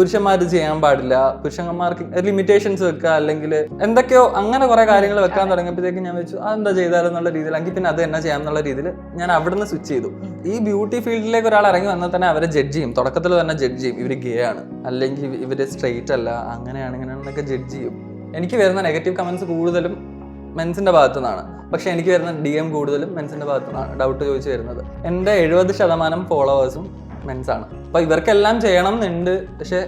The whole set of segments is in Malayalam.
പുരുഷന്മാർ ചെയ്യാൻ പാടില്ല. പുരുഷന്മാർക്ക് ലിമിറ്റേഷൻസ് വെക്കുക അല്ലെങ്കിൽ എന്തൊക്കെയോ അങ്ങനെ കുറെ കാര്യങ്ങൾ വെക്കാൻ തുടങ്ങിയപ്പോഴത്തേക്ക് ഞാൻ വെച്ചു അതെന്താ ചെയ്താലെന്നുള്ള രീതിയിൽ എങ്കിൽ പിന്നെ അത് എന്നാ ചെയ്യാം എന്നുള്ള രീതിയിൽ ഞാൻ അവിടുന്ന് സ്വിച്ച് ചെയ്തു. ഈ ബ്യൂട്ടി ഫീൽഡിലേക്ക് ഒരാൾ ഇറങ്ങി വന്നാൽ തന്നെ അവരെ ജഡ്ജ് ചെയ്യും. തുടക്കത്തിൽ തന്നെ ജഡ്ജ് ചെയ്യും. ഇവർ ഗേ ആണ്. അല്ലെങ്കിൽ ഇവർ ഇവർ സ്ട്രെയിറ്റ് അല്ല. അങ്ങനെയാണ് ഇങ്ങനെയാണെന്നൊക്കെ ജഡ്ജ് ചെയ്യും. എനിക്ക് വരുന്ന നെഗറ്റീവ് കമൻസ് കൂടുതലും മെൻസിന്റെ ഭാഗത്തു നിന്നാണ് പക്ഷെ എനിക്ക് വരുന്ന ഡി എം കൂടുതലും മെൻസിന്റെ ഭാഗത്തു നിന്നാണ് ഡൗട്ട് ചോദിച്ചു വരുന്നത്. എന്റെ എഴുപത് ശതമാനം ഫോളോവേഴ്സും മെൻസ് ആണ്. അപ്പൊ ഇവർക്കെല്ലാം ചെയ്യണം എന്നുണ്ട് പക്ഷെ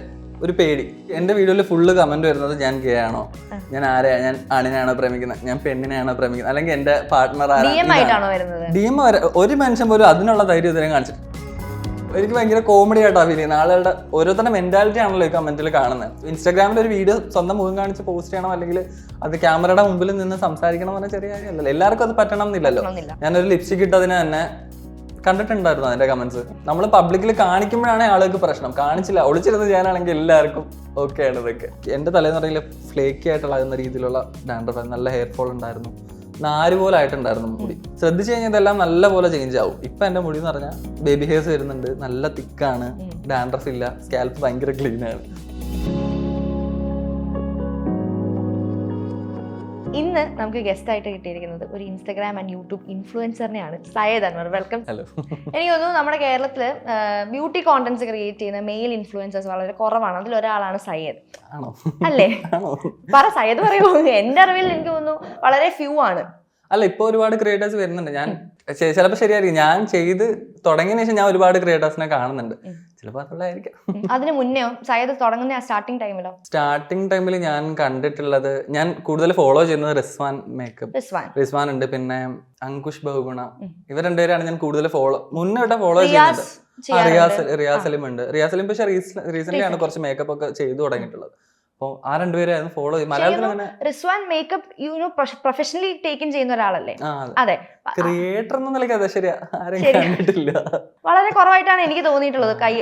ഒരു പേടി. എന്റെ വീഡിയോയിൽ ഫുള്ള് കമന്റ് വരുന്നത് ഞാൻ ഗേ ആണോ? ഞാൻ ആരെയാ ഞാൻ ആണിനാണോ പ്രേമിക്കുന്നത്? ഞാൻ പെണ്ണിനെയാണോ പ്രേമിക്കുന്നത്? അല്ലെങ്കിൽ എന്റെ പാർട്ട്ണർ ഡി എം ഒരു മനുഷ്യൻ പോലും അതിനുള്ള ധൈര്യം ഇതുവരെ കാണിച്ചിട്ട് എനിക്ക് ഭയങ്കര കോമഡി ആയിട്ടാ ഫീൽ ചെയ്യുന്നത്. ആളുകളുടെ ഓരോരുത്തരുടെ മെന്റാലിറ്റി ആണല്ലോ ഈ കമന്റിൽ കാണുന്നത്. ഇൻസ്റ്റാഗ്രാമിൽ ഒരു വീഡിയോ സ്വന്തം മുഖം കാണിച്ച് പോസ്റ്റ് ചെയ്യണം അല്ലെങ്കിൽ അത് ക്യാമറയുടെ മുമ്പിൽ നിന്ന് സംസാരിക്കണം എന്ന് പറഞ്ഞാൽ ചെറിയ കാര്യമല്ലല്ലോ. എല്ലാവർക്കും അത് പറ്റണം എന്നില്ലല്ലോ. ഞാനൊരു ലിപ്സ്റ്റിക് ഇട്ടതിന് തന്നെ കണ്ടിട്ടുണ്ടായിരുന്നു അതിന്റെ കമന്റ്സ് നമ്മൾ പബ്ലിക്കിൽ കാണിക്കുമ്പോഴാണ് ആളുകൾക്ക് പ്രശ്നം. കാണിച്ചില്ല ഒളിച്ചിരുന്ന് ചെയ്യാനാണെങ്കിൽ എല്ലാവർക്കും ഓക്കെ ആണ് ഇതൊക്കെ. എന്റെ തലേന്ന് പറഞ്ഞാൽ ഫ്ലേക്കി ആയിട്ടുള്ള എന്ന രീതിയിലുള്ള ഡാൻഡ്രഫ് നല്ല ഹെയർ ഫോൾ ഉണ്ടായിരുന്നു. നാല് പോലെ ആയിട്ടുണ്ടായിരുന്നു മുടി. ശ്രദ്ധിച്ചു കഴിഞ്ഞാൽ ഇതെല്ലാം നല്ല പോലെ ചേഞ്ച് ആവും. ഇപ്പൊ എന്റെ മുടി എന്ന് പറഞ്ഞാൽ ബേബി ഹെയർസ് വരുന്നുണ്ട്. നല്ല തിക്കാണ് ഡാൻഡ്രഫ് ഇല്ല. സ്കാൽപ്പ് ഭയങ്കര ക്ലീൻ ഇന്ന് നമുക്ക് ഗസ്റ്റ് ആയിട്ട് കിട്ടിയിരിക്കുന്നത് ഒരു ഇൻസ്റ്റാഗ്രാം ആൻഡ് യൂട്യൂബ് ഇൻഫ്ലുവൻസറിനെയാണ് സയ്യദ് അൻവർ. വെൽക്കം ഹലോ എനിക്ക് തോന്നുന്നു നമ്മുടെ കേരളത്തിൽ ബ്യൂട്ടി കോണ്ടന്റ്സ് ക്രിയേറ്റ് ചെയ്യുന്ന മെയിൽ ഇൻഫ്ലുവൻസേഴ്സ് വളരെ കുറവാണ്. അതിൽ ഒരാളാണ് സയ്യദ്. ആണോ? അല്ലേ? പറ സയ്യദ് പറയൂ. എന്റെ അറിവിൽ എനിക്ക് തോന്നുന്നു വളരെ ഫ്യൂ ആണ്. അല്ല ഇപ്പൊ ഒരുപാട് ക്രിയേറ്റേഴ്സ് വരുന്നുണ്ട്. ഞാൻ ചിലപ്പോൾ ശരിയായിരിക്കും. ഞാൻ ചെയ്ത് തുടങ്ങിയ ശേഷം ഞാൻ ഒരുപാട് ക്രിയേറ്റേഴ്സിനെ കാണുന്നുണ്ട്. ചിലപ്പോൾ അതുള്ളതായിരിക്കാം. അതിന് മുന്നേ സയ്യദ് തുടങ്ങുന്ന ആ സ്റ്റാർട്ടിങ് ടൈമിലോ സ്റ്റാർട്ടിംഗ് ടൈമിൽ ഞാൻ കണ്ടിട്ടുള്ളത് ഞാൻ കൂടുതൽ ഫോളോ ചെയ്യുന്നത് റിസ്വാൻ മേക്കപ്പ് റിസ്വാൻ. റിസ്വാൻ ഉണ്ട്. പിന്നെ അങ്കുഷ് ബഹുഗുണ. ഇവർ രണ്ടുപേരാണ് ഞാൻ കൂടുതൽ ഫോളോ മുന്നേ തൊട്ടേ ഫോളോ ചെയ്യുന്നത്. റിയാസ് റിയാസലിം ഉണ്ട്. റിയാസലിം പക്ഷെ റീസെന്റ് ആണ് കുറച്ച് മേക്കപ്പ് ഒക്കെ ചെയ്തു തുടങ്ങിയിട്ടുള്ളത്. അപ്പോൾ ആ രണ്ടുപേരായിരുന്നു ഫോളോ മലയാളത്തിൽ Rizwan makeup you know professionally taken ചെയ്യുന്ന ഒരാളല്ലേ? അതെ. ക്രിയേറ്റർ എന്ന നിലയ്ക്ക് അതെ ശരിയാ. ആരും ശരിയാ. കണ്ടിട്ടില്ല. വളരെ കുറവായിട്ടാണ് എനിക്ക് തോന്നിയിട്ടുള്ളത്. കൈ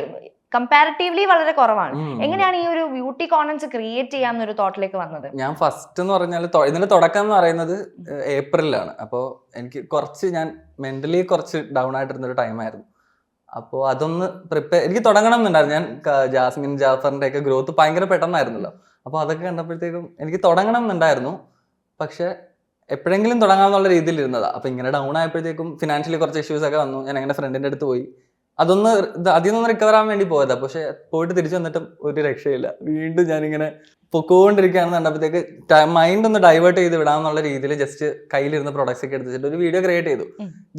കമ്പാരിറ്റീവ്ലി വളരെ കുറവാണ്. എങ്ങനെയാണ് ഈ ഒരു ബ്യൂട്ടി കോണ്ടന്റ്സ് ക്രിയേറ്റ് ചെയ്യാമെന്നൊരു തോട്ടിലേക്ക് വന്നത്? ഞാൻ ഫസ്റ്റ് എന്ന് പറഞ്ഞാൽ ഇതിന്റെ തുടക്കം എന്ന് പറയുന്നത് ഏപ്രിലാണ് അപ്പോൾ എനിക്ക് കുറച്ച് ഞാൻ മെന്റലി കുറച്ച് ഡൗൺ ആയിട്ടിരുന്നൊരു ടൈമായിരുന്നു അപ്പോൾ അതൊന്ന് പ്രിപ്പയർ എനിക്ക് തുടങ്ങണം എന്നുണ്ടായിരുന്നു. ഞാൻ ജാസ്മിൻ ജാഫറിന്റെ ഒക്കെ ഗ്രോത്ത് ഭയങ്കര പെട്ടെന്നായിരുന്നല്ലോ. അപ്പോൾ അതൊക്കെ കണ്ടപ്പോഴത്തേക്കും എനിക്ക് തുടങ്ങണം എന്നുണ്ടായിരുന്നു. പക്ഷെ എപ്പോഴെങ്കിലും തുടങ്ങാമെന്നുള്ള രീതിയിൽ ഇരുന്നതാണ് അപ്പോൾ ഇങ്ങനെ ഡൗൺ ആയപ്പോഴത്തേക്കും ഫിനാൻഷ്യലി കുറച്ച് ഇഷ്യൂസ് ഒക്കെ വന്നു. ഞാൻ അങ്ങനെ ഫ്രണ്ടിന്റെ അടുത്ത് പോയി. അതൊന്ന് അതിൽ നിന്ന് റിക്കവർ ആവാൻ വേണ്ടി പോയതാ. പക്ഷെ പോയിട്ട് തിരിച്ചു വന്നിട്ടും ഒരു രക്ഷയില്ല. വീണ്ടും ഞാനിങ്ങനെ പൊക്കോണ്ടിരിക്കുകയാണെന്ന് കണ്ടപ്പോഴത്തേക്ക് മൈൻഡ് ഒന്ന് ഡൈവേർട്ട് ചെയ്ത് വിടാമെന്നുള്ള രീതിയിൽ ജസ്റ്റ് കയ്യിലിരുന്ന പ്രൊഡക്ട്സ് ഒക്കെ എടുത്തിട്ട് ഒരു വീഡിയോ ക്രിയേറ്റ് ചെയ്തു.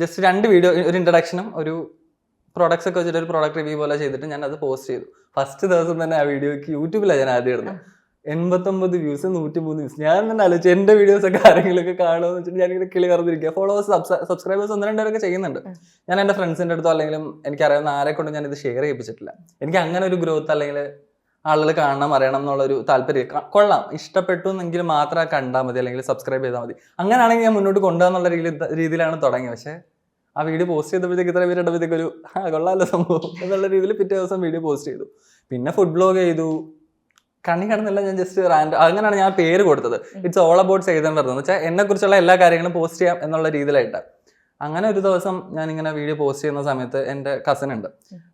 ജസ്റ്റ് രണ്ട് വീഡിയോ ഒരു ഇൻട്രഡക്ഷനും ഒരു പ്രൊഡക്ട്സ് ഒക്കെ വെച്ചിട്ട് ഒരു പ്രോഡക്റ്റ് റിവ്യൂ പോലെ ചെയ്തിട്ട് ഞാൻ അത് പോസ്റ്റ് ചെയ്തു. ഫസ്റ്റ് ദിവസം തന്നെ ആ വീഡിയോക്ക് യൂട്യൂബിലാണ് ഞാൻ ആദ്യം ഇടുന്നത്. എൺപത്തൊമ്പത് വ്യൂസ് നൂറ്റി മൂന്ന് വ്യൂസ്. ഞാൻ തന്നെ ആലോചിച്ചു എന്റെ വീഡിയോസ് ഒക്കെ ആരെങ്കിലും ഒക്കെ കാണുമെന്ന് വെച്ചിട്ട് ഞാനിങ്ങനെ കിളി കറന്നിരിക്കുക ഫോളോവേഴ്സ് സബ്സ്ക്രൈബേഴ്സ് ഒന്ന് രണ്ടുപേരൊക്കെ ചെയ്യുന്നുണ്ട്. ഞാൻ എന്റെ ഫ്രണ്ട്സിന്റെ അടുത്തോ അല്ലെങ്കിലും എനിക്കറിയാവുന്ന ആരെ കൊണ്ടും ഞാൻ ഇത് ഷെയർ ചെയ്യിപ്പിച്ചിട്ടില്ല. എനിക്ക് അങ്ങനെ ഒരു ഗ്രോത്ത് അല്ലെങ്കിൽ ആളുകൾ കാണണം അറിയണം എന്നുള്ളൊരു താല്പര്യം കൊള്ളാം. ഇഷ്ടപ്പെട്ടു എന്നെങ്കിൽ മാത്രം കണ്ടാൽ മതി അല്ലെങ്കിൽ സബ്സ്ക്രൈബ് ചെയ്താൽ മതി. അങ്ങനെയാണെങ്കിൽ ഞാൻ മുന്നോട്ട് കൊണ്ടുപോകാന്നുള്ള രീതിയിലാണ് തുടങ്ങിയത്. പക്ഷേ ആ വീഡിയോ പോസ്റ്റ് ചെയ്തപ്പോഴത്തേക്ക് ഇത്ര പേര് ഇട്ടപ്പോഴത്തേക്ക് ഒരു ആ കൊള്ളാമല്ലോ സംഭവം എന്നുള്ള രീതിയിൽ പിറ്റേ ദിവസം വീഡിയോ പോസ്റ്റ് ചെയ്തു. പിന്നെ ഫുഡ് ബ്ലോഗ് ചെയ്തു. കണ്ണി കാണുന്നില്ല ഞാൻ ജസ്റ്റ് റാൻഡ് അങ്ങനെയാണ് ഞാൻ പേര് കൊടുത്തത്. ഇറ്റ്സ് ഓൾ അബൌട്ട് പറഞ്ഞത് വെച്ചാൽ എന്നെ കുറിച്ചുള്ള എല്ലാ കാര്യങ്ങളും പോസ്റ്റ് ചെയ്യാം എന്നുള്ള രീതിയിലായിട്ട്. അങ്ങനെ ഒരു ദിവസം ഞാൻ ഇങ്ങനെ വീഡിയോ പോസ്റ്റ് ചെയ്യുന്ന സമയത്ത് എന്റെ കസൻ ഉണ്ട്.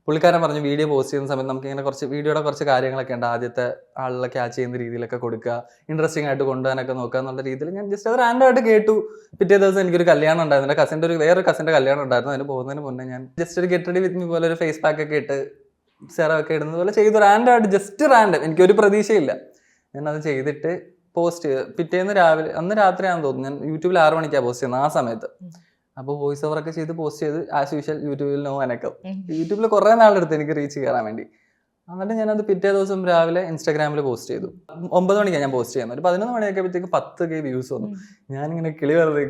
പുള്ളിക്കാരൻ പറഞ്ഞു വീഡിയോ പോസ്റ്റ് ചെയ്യുന്ന സമയത്ത് നമുക്ക് ഇങ്ങനെ കുറച്ച് വീഡിയോയുടെ കുറച്ച് കാര്യങ്ങളൊക്കെ ഉണ്ട്. ആദ്യത്തെ ആളുകളെ ക്യാച്ച് ചെയ്യുന്ന രീതിയിലൊക്കെ കൊടുക്കുക ഇൻട്രസ്റ്റിംഗ് ആയിട്ട് കൊണ്ടുപോകാനൊക്കെ നോക്കുക എന്നുള്ള രീതിയിൽ ഞാൻ ജസ്റ്റ് അത് റാൻഡായിട്ട് കേട്ടു. പിറ്റേ ദിവസം എനിക്കൊരു കല്യാണം ഉണ്ടായിരുന്നു. എന്റെ കസിന്റെ ഒരു വേറൊരു കസിന്റെ കല്യാണം ഉണ്ടായിരുന്നു. അതിന് പോകുന്നതിന് മുന്നേ ഞാൻ ജസ്റ്റ് ഒരു ഗെറ്റ് റെഡി വിത്ത് മീ പോലെ ഒരു ഫേസ് പാക്ക് ഒക്കെ ഇട്ട് സെറൊക്കെ ഇടുന്നത് പോലെ ചെയ്തു റാൻഡായിട്ട് ജസ്റ്റ് റാൻഡം എനിക്കൊരു പ്രതീക്ഷയില്ല. ഞാൻ അത് ചെയ്തിട്ട് പോസ്റ്റ് ചെയ്ത് പിറ്റേന്ന് രാവിലെ അന്ന് രാത്രിയാണെന്ന് തോന്നുന്നു. ഞാൻ യൂട്യൂബിൽ ആറ് മണിക്കാണ് പോസ്റ്റ് ചെയ്യുന്നത് ആ സമയത്ത്. അപ്പോൾ വോയിസ് ഓവർ ഒക്കെ ചെയ്ത് പോസ്റ്റ് ചെയ്ത് ആസ് യൂഷ്വൽ യൂട്യൂബിൽ നോ അനക്കം. യൂട്യൂബിൽ കുറേ നാളെടുത്ത് എനിക്ക് റീച്ച് കയറാൻ വേണ്ടി. എന്നിട്ട് ഞാനത് പിറ്റേ ദിവസം രാവിലെ ഇൻസ്റ്റാഗ്രാമിൽ പോസ്റ്റ് ചെയ്തു. ഒമ്പത് മണിക്കാണ് ഞാൻ പോസ്റ്റ് ചെയ്യുന്നത്. ഒരു പതിനൊന്ന് മണിയൊക്കെ ആയപ്പോഴത്തേക്ക് പത്ത് കെ വ്യൂസ് വന്നു. ഞാനിങ്ങനെ കിളി വെറുതെ